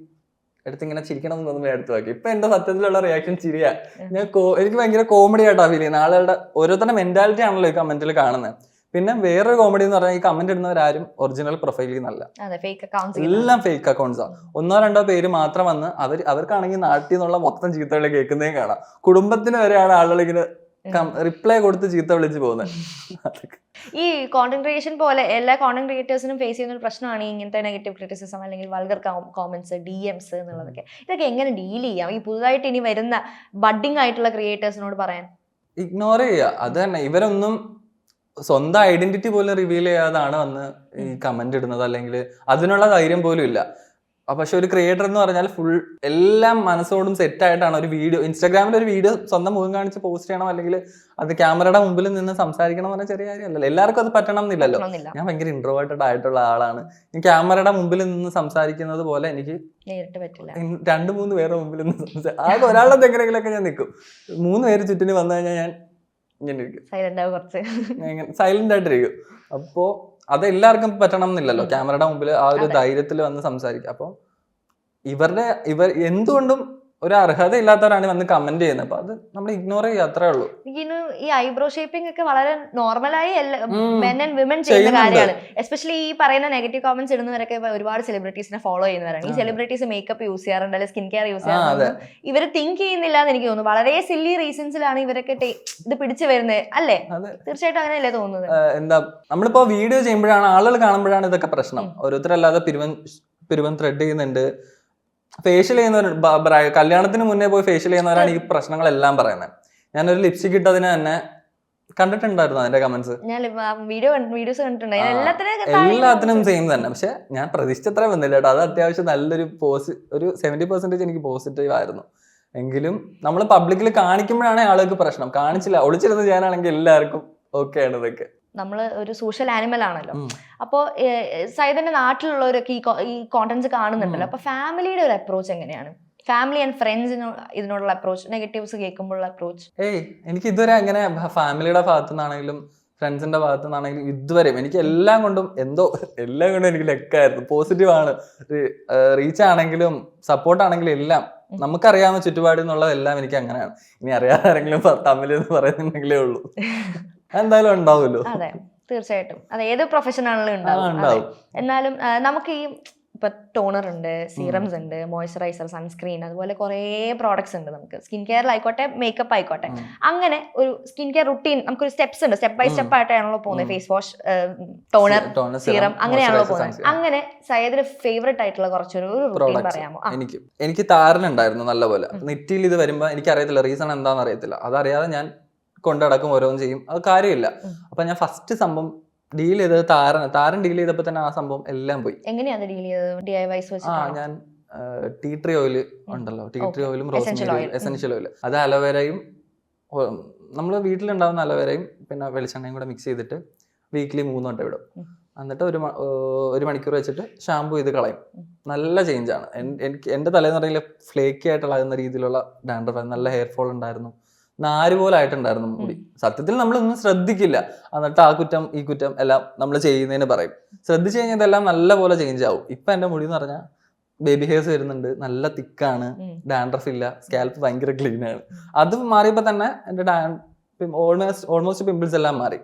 എടുത്ത് ഇങ്ങനെ ചിരിക്കണം എന്ന് തോന്നുമ്പോൾ എടുത്ത് വാക്കി ഇപ്പൊ എന്റെ സത്യത്തിലുള്ള റിയാക്ഷൻ ചിരിയാ. ഞാൻ എനിക്ക് ഭയങ്കര കോമഡി ആയിട്ടാ ഫീൽ ചെയ്യുന്നത് ആളുകളുടെ ഓരോരുത്തരുടെ മെന്റാലിറ്റി ആണല്ലോ ഈ കമന്റിൽ കാണുന്നത് പിന്നെ വേറൊരു കോമഡി എന്ന് പറഞ്ഞാൽ ഈ കമന്റ് ഇടുന്നവരാരും ഒറിജിനൽ പ്രൊഫൈലിൽ നിന്നല്ല. എല്ലാം ഫേക്ക് അക്കൗണ്ട്സ് ആണ് ഒന്നോ രണ്ടോ പേര് മാത്രം വന്ന് അവർ അവർക്കാണെങ്കിൽ നാട്ടിൽ നിന്നുള്ള മൊത്തം ചീത്തകളെ കേൾക്കുന്നതേ കാണാം. കുടുംബത്തിന് വരെയാണ് ആളുകൾ ഇങ്ങനെ റിപ്ലൈ കൊടുത്ത് ചീത്ത വിളിച്ച് പോകുന്നത് ഈ കോണ്ടന്റ് ക്രിയേഷൻ പോലെ എല്ലാ കോണ്ടന്റ് ക്രിയേറ്റേഴ്സിനും ഫേസ് ചെയ്യുന്ന ഒരു പ്രശ്നമാണ് ഇങ്ങനത്തെ നെഗറ്റീവ് ക്രിറ്റിസിസം അല്ലെങ്കിൽ വൾഗർ കോമന്റ്സ് ഡി എംസ് എന്നുള്ളതൊക്കെ. ഇതൊക്കെ എങ്ങനെ ഡീൽ ചെയ്യാം? ഈ പുതുതായിട്ട് ഇനി വരുന്ന ബഡ്ഡിംഗ് ആയിട്ടുള്ള ക്രിയേറ്റേഴ്സിനോട് പറയാൻ. ഇഗ്നോർ ചെയ്യുക. അത് തന്നെ. ഇവരൊന്നും സ്വന്തം ഐഡന്റിറ്റി പോലും റിവീൽ ചെയ്യാതാണ് വന്ന് ഈ കമന്റ് ഇടുന്നത്. അല്ലെങ്കിൽ അതിനുള്ള ധൈര്യം പോലും ഇല്ല. പക്ഷെ ഒരു ക്രിയേറ്റർ എന്ന് പറഞ്ഞാൽ ഫുൾ എല്ലാം മനസ്സോടും സെറ്റ് ആയിട്ടാണ് ഒരു വീഡിയോ ഇൻസ്റ്റാഗ്രാമിൽ ഒരു വീഡിയോ സ്വന്തം മുഖം കാണിച്ച് പോസ്റ്റ് ചെയ്യണം. അല്ലെങ്കിൽ അത് ക്യാമറയുടെ മുമ്പിൽ നിന്ന് സംസാരിക്കണം എന്ന് പറഞ്ഞാൽ ചെറിയ കാര്യമല്ലല്ലോ. എല്ലാവർക്കും അത് പറ്റണം എന്നില്ലല്ലോ. ഞാൻ ഭയങ്കര ഇൻട്രോവേർട്ടഡ് ആയിട്ടുള്ള ആളാണ്. ഞാൻ ക്യാമറയുടെ മുമ്പിൽ നിന്ന് സംസാരിക്കുന്നത് പോലെ എനിക്ക് രണ്ട് മൂന്ന് പേരുടെ മുമ്പിൽ നിന്ന് സംസാരിക്കും ആകെ ഒരാളുടെ എങ്ങനെയെങ്കിലൊക്കെ ഞാൻ നിൽക്കും മൂന്ന് പേര് ചുറ്റിന് വന്നു കഴിഞ്ഞാൽ ഞാൻ സൈലന്റ് ആവും കുറച്ച്. സൈലന്റ് ആയിട്ടിരിക്കും. അപ്പോ അത് എല്ലാവർക്കും പറ്റണം എന്നില്ലല്ലോ ക്യാമറയുടെ മുമ്പിൽ ആ ഒരു. ധൈര്യത്തിൽ വന്ന് സംസാരിക്കുക അപ്പോൾ ഇവരുടെ ഇവർ എന്തുകൊണ്ടും ഒരു അർഹത ഇല്ലാത്തവരാണ് വന്ന് കമന്റ് ചെയ്യുന്നത്. അപ്പൊ അത് നമ്മൾ ഇഗ്നോർ ചെയ്യുക അത്രേ ഉള്ളൂ. ഈ ഐബ്രോ ഷേപ്പിംഗ് ഒക്കെ വളരെ നോർമലായി. മെൻ ആൻഡ് വിമൻ ചെയ്യുന്ന കാര്യമാണ് എസ്പെഷ്യലി ഈ പറയുന്ന നെഗറ്റീവ് കോമന്റ്സ് ഇടുന്നവരൊക്കെ ഒരുപാട് സെലിബ്രിറ്റീസിനെ ഫോളോ ചെയ്യുന്നവരാണ്. ഈ സെലിബ്രിറ്റീസ് മേക്കപ്പ് യൂസ് ചെയ്യാറുണ്ട് അല്ലെങ്കിൽ സ്കിൻ കെയർ യൂസ് ചെയ്യാറുണ്ട്. ഇവർ തിങ്ക് ചെയ്യുന്നില്ല എന്ന് എനിക്ക് തോന്നുന്നു. വളരെ സില്ലി റീസൺസിലാണ് ഇവരൊക്കെ ഇത് പിടിച്ചു വരുന്നത് അല്ലേ? തീർച്ചയായിട്ടും അങ്ങനെയല്ലേ തോന്നുന്നത്. എന്താ നമ്മളിപ്പോ വീഡിയോ ചെയ്യുമ്പോഴാണ് ആളുകൾ കാണുമ്പോഴാണ് ഇതൊക്കെ പ്രശ്നം. ഓരോരുത്തരല്ലാതെ പിരുവൻ പിരുവൻ ത്രെഡ് ചെയ്യുന്നുണ്ട്. ഫേഷ്യൽ ചെയ്യുന്നവർ കല്യാണത്തിന് മുന്നേ പോയി ഫേഷ്യൽ ചെയ്യുന്നവരാണ് ഈ പ്രശ്നങ്ങളെല്ലാം പറയുന്നത്. ഞാനൊരു ലിപ്സ്റ്റിക് ഇട്ടതിന് തന്നെ കണ്ടിട്ടുണ്ടായിരുന്നു അതിന്റെ കമന്റ്സ് എല്ലാത്തിനും സെയിം തന്നെ. പക്ഷെ ഞാൻ പ്രതീക്ഷിച്ചത്ര വന്നില്ല കേട്ടോ. അത് അത്യാവശ്യം നല്ലൊരു പോസി ഒരു സെവന്റി പെർസെന്റേജ് എനിക്ക് പോസിറ്റീവ് ആയിരുന്നു. എങ്കിലും നമ്മൾ പബ്ലിക്കിൽ കാണിക്കുമ്പോഴാണ് ആളുകൾക്ക് പ്രശ്നം. കാണിച്ചില്ല. ഒളിച്ചിരുന്ന് ചെയ്യാനാണെങ്കിൽ എല്ലാവർക്കും ഓക്കെ ആണ് ഇതൊക്കെ. നമ്മൾ ഒരു സോഷ്യൽ ആനിമൽ ആണല്ലോ. അപ്പോൾ സൈതന്റെ നാട്ടിലുള്ളവരൊക്കെ ഈ ഈ കോണ്ടന്റ്സ് കാണുന്നുണ്ടല്ലോ. അപ്പോൾ അപ്പൊ ഫാമിലിയുടെ ഒരു അപ്രോച്ച് എങ്ങനെയാണ്? ഫാമിലി ആൻഡ് ഫ്രണ്ട്സിന് ഇതിനോടുള്ള അപ്രോച്ച് നെഗറ്റീവ്സ് കേൾക്കുമ്പോഴുള്ള അപ്രോച്ച് ഏയ് എനിക്ക് ഇതുവരെ അങ്ങനെ ഫാമിലിയുടെ ഭാഗത്തു നിന്നാണെങ്കിലും ഫ്രണ്ട്സിന്റെ ഭാഗത്തു നിന്നാണെങ്കിലും ഇതുവരെയും എനിക്ക് എല്ലാം കൊണ്ടും എന്തോ എല്ലാം കൊണ്ടും എനിക്ക് ലെക്കായിരുന്നു. പോസിറ്റീവ് ആണ്. റീച്ച് ആണെങ്കിലും സപ്പോർട്ട് ആണെങ്കിലും എല്ലാം. നമുക്കറിയാവുന്ന ചുറ്റുപാടിൽ നിന്നുള്ളതെല്ലാം എനിക്ക് അങ്ങനെയാണ്. ഇനി അറിയാതെ ആരെങ്കിലും തമ്മിൽ എന്ന് പറയുന്നുണ്ടെങ്കിലേ ഉള്ളൂ. എന്തായാലും ഉണ്ടാവുമല്ലോ. അതെ തീർച്ചയായിട്ടും. അതെ ഏത് പ്രൊഫഷൻ ആണെങ്കിലും ആ, ഉണ്ടാവും. അതെ. എന്നാലും ആ, നമുക്ക് ഈ ഇപ്പൊ ടോണർ ഉണ്ട് സീറംസ് ഉണ്ട് മോയ്സ്ചറൈസർ സൺസ്ക്രീൻ അതുപോലെ കുറേ പ്രോഡക്ട്സ് ഉണ്ട് നമുക്ക്. സ്കിൻ കെയറിലായിക്കോട്ടെ മേക്കപ്പ് ആയിക്കോട്ടെ. അങ്ങനെ ഒരു സ്കിൻ കെയർ റുട്ടീൻ നമുക്കൊരു സ്റ്റെപ്സ് ഉണ്ട്. സ്റ്റെപ്പ് ബൈ സ്റ്റെപ്പ് ആയിട്ടാണല്ലോ പോകുന്നത്. Face wash toner Toner, serum അങ്ങനെയാണല്ലോ moisturizer, പോകുന്നത്. sunscreen. അങ്ങനെ സയദിന് ഫേവറേറ്റ് ആയിട്ടുള്ള കുറച്ചൊരു റുട്ടീൻ Products. പറയാമോ? ആ, എനിക്ക് എനിക്ക് താരനുണ്ടായിരുന്നു നല്ലപോലെ. നെറ്റിയിൽ ഇത് വരുമ്പോ എനിക്ക് അറിയത്തില്ല റീസൺ എന്താണെന്ന് അറിയത്തില്ല. അതറിയാതെ ഞാൻ കൊണ്ടടക്കും ഓരോന്നും ചെയ്യും. അത് കാര്യമില്ല. അപ്പൊ ഞാൻ ഫസ്റ്റ് സംഭവം ഡീൽ ചെയ്തത് താരൻ താരൻ ഡീൽ ചെയ്തപ്പോ തന്നെ ആ സംഭവം എല്ലാം പോയി. എങ്ങനെയാണ് ഡീൽ ചെയ്തത്? ആ ഞാൻ ടീ ട്രീ ഓയിൽ ഉണ്ടല്ലോ. ടീ ട്രീ ഓയിലും റോസ് റോസ്മേരി. എസെൻഷ്യൽ ഓയിൽ അത് അലോവേരയും നമ്മൾ വീട്ടിലുണ്ടാവുന്ന അലോവേരയും പിന്നെ വെളിച്ചെണ്ണയും കൂടെ മിക്സ് ചെയ്തിട്ട് വീക്ക്ലി മൂന്ന് വിടും ഇടും എന്നിട്ട് ഒരു ഒരു മണിക്കൂർ വെച്ചിട്ട് ഷാമ്പു ചെയ്ത് കളയും. നല്ല ചേഞ്ചാണ് എനിക്ക് എന്റെ തലേന്ന് പറയുന്നത് ഫ്ലേക്കി ആയിട്ടുള്ള രീതിയിലുള്ള ഡാൻഡ്രഫ് നല്ല ഹെയർ ഫോൾ ഉണ്ടായിരുന്നു. നാര് പോലെ ആയിട്ടുണ്ടായിരുന്നു മുടി സത്യത്തിൽ നമ്മളൊന്നും ശ്രദ്ധിക്കില്ല. എന്നിട്ട് ആ കുറ്റം ഈ കുറ്റം എല്ലാം നമ്മൾ ചെയ്യുന്നതിന് പറയും. ശ്രദ്ധിച്ചു കഴിഞ്ഞാൽ ഇതെല്ലാം നല്ല പോലെ ചേഞ്ച് ആവും. ഇപ്പൊ എന്റെ മുടി എന്ന് പറഞ്ഞാൽ ബേബി ഹെയർസ് വരുന്നുണ്ട്. നല്ല തിക്കാണ്. ഡാൻഡ്രഫ് ഇല്ല. സ്കാൽപ്പ് ഭയങ്കര ക്ലീൻ ആണ്. അത് മാറിയപ്പോൾ തന്നെ എന്റെ ഡാൻ ഓൾമോസ്റ്റ് ഓൾമോസ്റ്റ് പിമ്പിൾസ് എല്ലാം മാറി.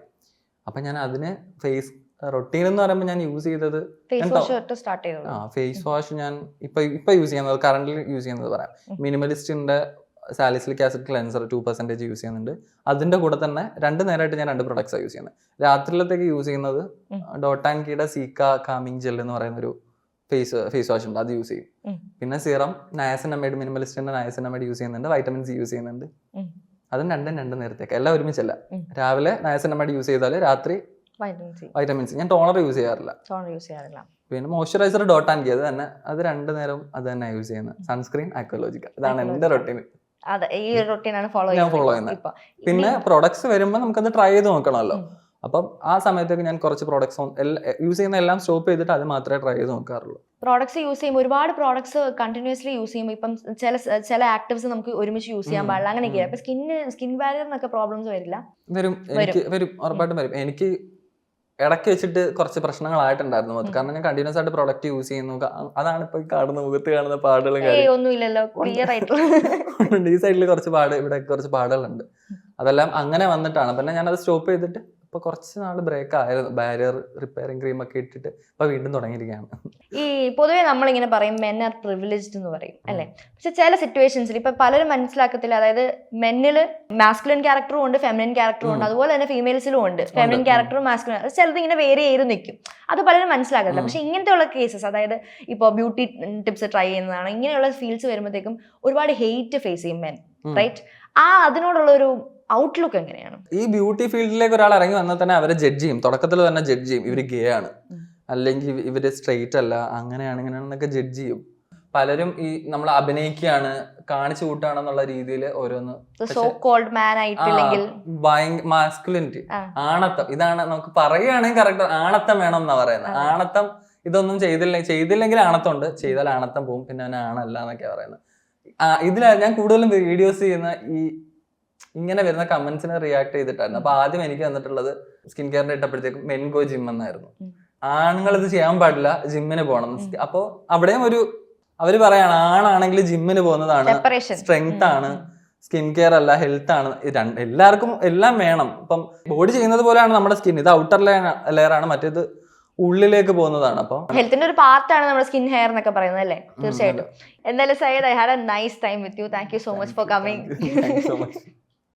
അപ്പൊ ഞാൻ അതിന് ഫേസ് റൊട്ടീൻ എന്ന് പറയുമ്പോൾ ഞാൻ യൂസ് ചെയ്തത് ആ ഫേസ് വാഷ് ഞാൻ ഇപ്പൊ ഇപ്പൊ യൂസ് ചെയ്യുന്നത് കറന്റ് യൂസ് ചെയ്യുന്നത് പറയാം. മിനിമലിസ്റ്റിന്റെ salicylic acid cleanser two percentage use ചെയ്യുന്നുണ്ട്. അതിന്റെ കൂടെ തന്നെ രണ്ട് നേരമായിട്ട് ഞാൻ രണ്ട് പ്രൊഡക്ട്സ് യൂസ് ചെയ്യുന്നത് രാത്രിയിലത്തേക്ക് യൂസ് ചെയ്യുന്നത് ഡോട്ടാൻകിയുടെ സീക്ക കാമിങ് ജെൽ എന്ന് പറയുന്ന ഒരു ഫേസ് ഫേസ് വാഷ് ഉണ്ട്. അത് യൂസ് ചെയ്യും. പിന്നെ സീറം നയസിനമൈഡ് മിനിമലിസ്റ്റിന്റെ നയസിനമൈഡ് യൂസ് ചെയ്യുന്നുണ്ട്. വൈറ്റമിൻ സി യൂസ് ചെയ്യുന്നുണ്ട്. അതും രണ്ടും രണ്ട് നേരത്തേക്ക്. എല്ലാം ഒരുമിച്ചല്ല. രാവിലെ നയസിനമൈഡ് യൂസ് ചെയ്താൽ രാത്രി വൈറ്റമിൻ സി വൈറ്റമിൻ സി ഞാൻ ടോണർ യൂസ് ചെയ്യാറില്ല. ടോണർ യൂസ് ചെയ്യാറില്ല. പിന്നെ മോയ്സ്ചറൈസർ ഡോട്ട് ആൻഡ് അത് തന്നെ അത് രണ്ട് നേരം അത് തന്നെ യൂസ് ചെയ്യുന്നത് സൺസ്ക്രീൻ ആക്വലോജിക്കൽ ഇതാണ് എന്റെ റൊട്ടീൻ അതെ ഈ റൊട്ടീനാണ് ഫോളോ ഞാൻ ഫോളോ ചെയ്യുന്നത്. പിന്നെ പ്രൊഡക്ട്സ് വരുമ്പോൾ നമുക്കത് ട്രൈ ചെയ്ത് നോക്കണമല്ലോ. അപ്പം ആ സമയത്തൊക്കെ ഞാൻ കുറച്ച് പ്രോഡക്ട്സ് യൂസ് ചെയ്യുന്ന എല്ലാം സ്റ്റോപ്പ് ചെയ്തിട്ട് അത് മാത്രമേ ട്രൈ ചെയ്ത് നോക്കാറുള്ളൂ. പ്രോഡക്ട്സ് യൂസ് ചെയ്യുമ്പോൾ ഒരുപാട് പ്രോഡക്ട്സ് കണ്ടിന്യൂസ്ലി യൂസ് ചെയ്യുമ്പോൾ ഇപ്പം ചില ചില ആക്റ്റീവ്സ് നമുക്ക് ഒരുമിച്ച് യൂസ് ചെയ്യാൻ. പാടില്ല. അങ്ങനെയൊക്കെ. അപ്പൊ സ്കിന്ന് സ്കിൻ ബാരിയറിനൊക്കെ പ്രോബ്ലംസ് വരില്ല? വരും. എനിക്ക് വരും. ഉറപ്പായിട്ടും വരും. എനിക്ക് ഇടയ്ക്ക് വെച്ചിട്ട് കുറച്ച് പ്രശ്നങ്ങളായിട്ടുണ്ടായിരുന്നു. അത് കാരണം ഞാൻ കണ്ടിന്യൂസ് ആയിട്ട് പ്രൊഡക്റ്റ് യൂസ് ചെയ്യുന്നു. അതാണ് ഇപ്പൊ ഈ കാണുന്ന മുഖത്ത് കാണുന്ന പാടുകളും. ഈ സൈഡിൽ കുറച്ച് പാട് ഇവിടെ കുറച്ച് പാടുകളുണ്ട് അതെല്ലാം അങ്ങനെ വന്നിട്ടാണ്. പിന്നെ ഞാൻ അത് സ്റ്റോപ്പ് ചെയ്തിട്ട് ഇപ്പൊ കുറച്ച് നാൾ ബ്രേക്ക് ആയിരുന്നു. ബാരിയർ റിപ്പയറിംഗ് ക്രീം ഒക്കെ ഇട്ടിട്ട് ഇപ്പൊ വീണ്ടും തുടങ്ങിയിരിക്കുകയാണ്. ഈ പൊതുവെ നമ്മളിങ്ങനെ പറയും മെൻ ആർ പ്രിവിലേജ്ഡ് എന്ന് പറയും അല്ലെ? പക്ഷെ ചില സിറ്റുവേഷൻസിൽ ഇപ്പൊ പലരും മനസ്സിലാക്കത്തില്ല. അതായത് മെന്നിൽ മാസ്കുലിൻ ക്യാരക്ടറും ഉണ്ട് ഫെമിനിൻ ക്യാരക്ടറും ഉണ്ട്. അതുപോലെ തന്നെ ഫീമെയിൽസിലും ഉണ്ട്. ഫെമിനിൻ. ക്യാരക്ടറും മാസ്കുലിൻ ചിലത് ഇങ്ങനെ വേറെ ചെയ്ത് നിൽക്കും. അത് പലരും മനസ്സിലാക്കത്തില്ല. പക്ഷെ ഇങ്ങനത്തെ ഉള്ള കേസസ് അതായത് ഇപ്പോൾ ബ്യൂട്ടി ടിപ്സ് ട്രൈ ചെയ്യുന്നതാണ് ഇങ്ങനെയുള്ള ഫീൽഡ്സ് വരുമ്പോഴത്തേക്കും ഒരുപാട് ഹെയ്റ്റ് ഫേസ് ചെയ്യും മെൻ. റൈറ്റ് ആ അതിനോടുള്ള ഒരു ഔട്ട്ലുക്ക് എങ്ങനെയാണ്? ഈ ബ്യൂട്ടി ഫീൽഡിലേക്ക് ഒരാൾ ഇറങ്ങി വന്നാൽ തന്നെ അവരെ ജഡ്ജ് ചെയ്യും. തുടക്കത്തിൽ തന്നെ ജഡ്ജ് ചെയ്യും. ഇവർ ഗേ ആണ്. അല്ലെങ്കിൽ ഇവ- ഇവർ സ്ട്രെയിറ്റ് അല്ല. അങ്ങനെയാണ് ഇങ്ങനെയാണെന്നൊക്കെ ജഡ്ജ് ചെയ്യും. പലരും ഈ നമ്മൾ അഭിനയിക്കുകയാണ് കാണിച്ചു കൂട്ടാണെന്നുള്ള രീതിയിൽ ഓരോന്ന്. മാസ്കുലിനിറ്റി ആണത്തം. ഇതാണ് നമുക്ക് പറയുകയാണെങ്കിൽ കറക്റ്റ് ആണത്തം വേണം എന്നാ പറയുന്നത് ആണത്തം ഇതൊന്നും ചെയ്തില്ല ചെയ്തില്ലെങ്കിൽ ആണത്തമുണ്ട്. ചെയ്താൽ ആണത്തം പോവും. പിന്നെ അവൻ ആണല്ല എന്നൊക്കെ പറയുന്നത്. ഇതിലാണ് ഞാൻ കൂടുതലും വീഡിയോസ് ചെയ്യുന്ന ഈ ഇങ്ങനെ വരുന്ന കമന്റ്സിനെ റിയാക്ട് ചെയ്തിട്ടായിരുന്നു. അപ്പൊ ആദ്യം എനിക്ക് വന്നിട്ടുള്ളത് സ്കിൻ കെയറിന്റെ ഇട്ടപ്പോഴത്തേക്കും മെൻഗോ ജിം എന്നായിരുന്നു. ആണുങ്ങൾ ഇത് ചെയ്യാൻ പാടില്ല ജിമ്മിന് പോകണം അപ്പോൾ അപ്പോ അവിടെയും ഒരു അവർ പറയാണ് ആണാണെങ്കിൽ ജിമ്മിന് പോകുന്നതാണ് സ്ട്രെങ്ത് ആണ് സ്കിൻ കെയർ അല്ല ഹെൽത്ത് ആണ്. എല്ലാവർക്കും എല്ലാം വേണം. ഇപ്പം ബോഡി ചെയ്യുന്നത് പോലെയാണ് നമ്മുടെ സ്കിൻ ഇത് ഔട്ടർ ലെയർ ആണ് മറ്റേത് ഉള്ളിലേക്ക് പോകുന്നതാണ് അപ്പൊ. ഹെൽത്തിന്റെ ഒരു പാർട്ടാണ് നമ്മുടെ സ്കിൻ ഹെയർ എന്നൊക്കെ പറയുന്നത് അല്ലേ? തീർച്ചയായിട്ടും. എന്തായാലും Syed I had a nice time with you thank you so much for coming so much.